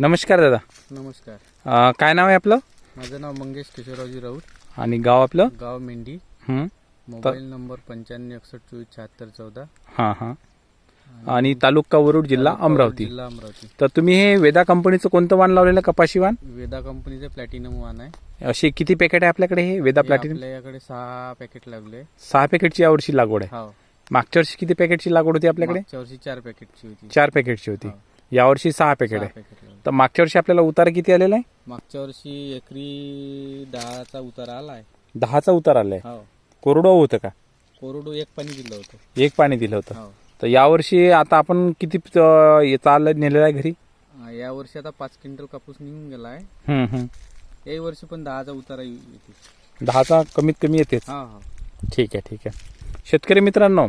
नमस्कार दादा. नमस्कार. अ, काय नाव आहे आपलं? माझं नाव मंगेश किशोररावजी राऊत. आणि गाव आपलं? गाव मेंढी. हं, मोबाईल नंबर पंच्याण्णव एकसष्ट चोवीस शहात्तर चौदा. हां हां. आणि तालुका वरुड जिल्हा अमरावती. जिल्हा अमरावती. तर तुम्ही हे वेदा कंपनीचं कोणतं वाण लावलेलं कपाशी वाण? वेदा कंपनीचे प्लॅटिनम वान आहे. असे किती पॅकेट आहे आपल्याकडे हे वेदा हे प्लॅटिनम आपल्याकडे सहा पॅकेट लागले. सहा पॅकेटची यावर्षी लागवड आहे. हो. मागच्या वर्षी किती पॅकेटची लागवड होती आपल्याकडे? मागच्या वर्षी चार पॅकेटची होती. चार पॅकेटची होती. हो. यावर्षी सहा पॅकेट आहे. तर मागच्या वर्षी आपल्याला उतारा किती आलेला आहे? मागच्या वर्षी एकरी दहाचा उतारा आलाय. दहाचा उतार आलाय. हो. कोरडो होतं का? कोरडू एक पाणी दिलं होतं. एक पाणी दिलं होतं. हो. तर यावर्षी आता आपण किती अ, चाललं नेलेलं आहे घरी? अं, या वर्षी आता पाच क्विंटल कापूस निघून गेला आहे हं, हं. याही वर्षी पण दहाचा उतारा येऊ- येते. दहाचा कमीत कमी येतेच. हा हा. ठीक आहे ठीक आहे. शेतकरी मित्रांनो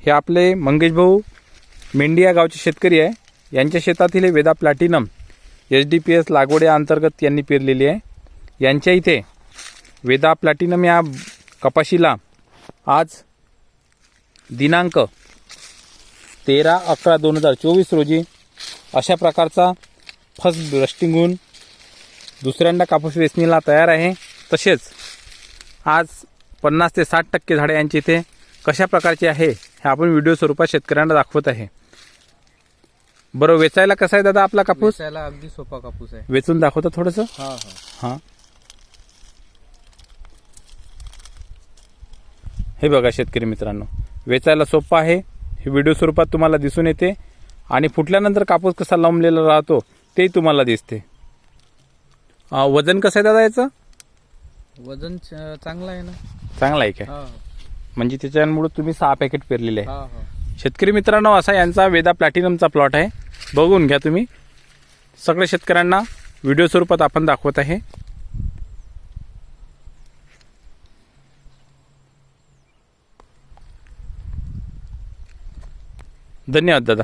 हे आपले मंगेश भाऊ मेंढी या गावचे शेतकरी आहे. यांच्या शेतातील हे Veda platinum H D P S लागवड या अंतर्गत यांनी पेरलेली आहे. यांच्या इथे वेदा प्लॅटिनम या कपाशीला आज दिनांक तेरा अकरा दोन हजार चोवीस रोजी अशा प्रकारचा फर्स्ट ब्रस्टिंग होऊन दुसऱ्यांदा कापूस वेचणीला तयार आहे. तसेच आज पन्नास ते साठ टक्के झाडे यांची इथे कशा प्रकारची आहे हे आपण व्हिडिओ स्वरूपात शेतकऱ्यांना दाखवत आहे. बरं वेचायला कसा आहे दादा आपला कापूस? वेचायला अगदी सोपा कापूस आहे. वेचून दाखवता थोडंसं? हा हा. हां. हे बघा शेतकरी मित्रांनो वेचायला सोपं आहे. हे व्हिडिओ स्वरूपात तुम्हाला दिसून येते. आणि फुटल्यानंतर कापूस कसा लांबलेला राहतो ते तुम्हाला दिसते. वजन कसं आहे दादा याचं? वजन चांगलं आहे ना. चांगलं आहे काय? हा. म्हणजे त्याच्यामुळे तुम्ही सहा पॅकेट पेरलेले आहे. शेतकरी मित्रांनो असा यांचा वेदा प्लॅटिनमचा प्लॉट आहे. बघून घ्या तुम्ही. सगळ्या शेतकऱ्यांना व्हिडिओ स्वरूपात आपण दाखवत आहे. धन्यवाद दादा.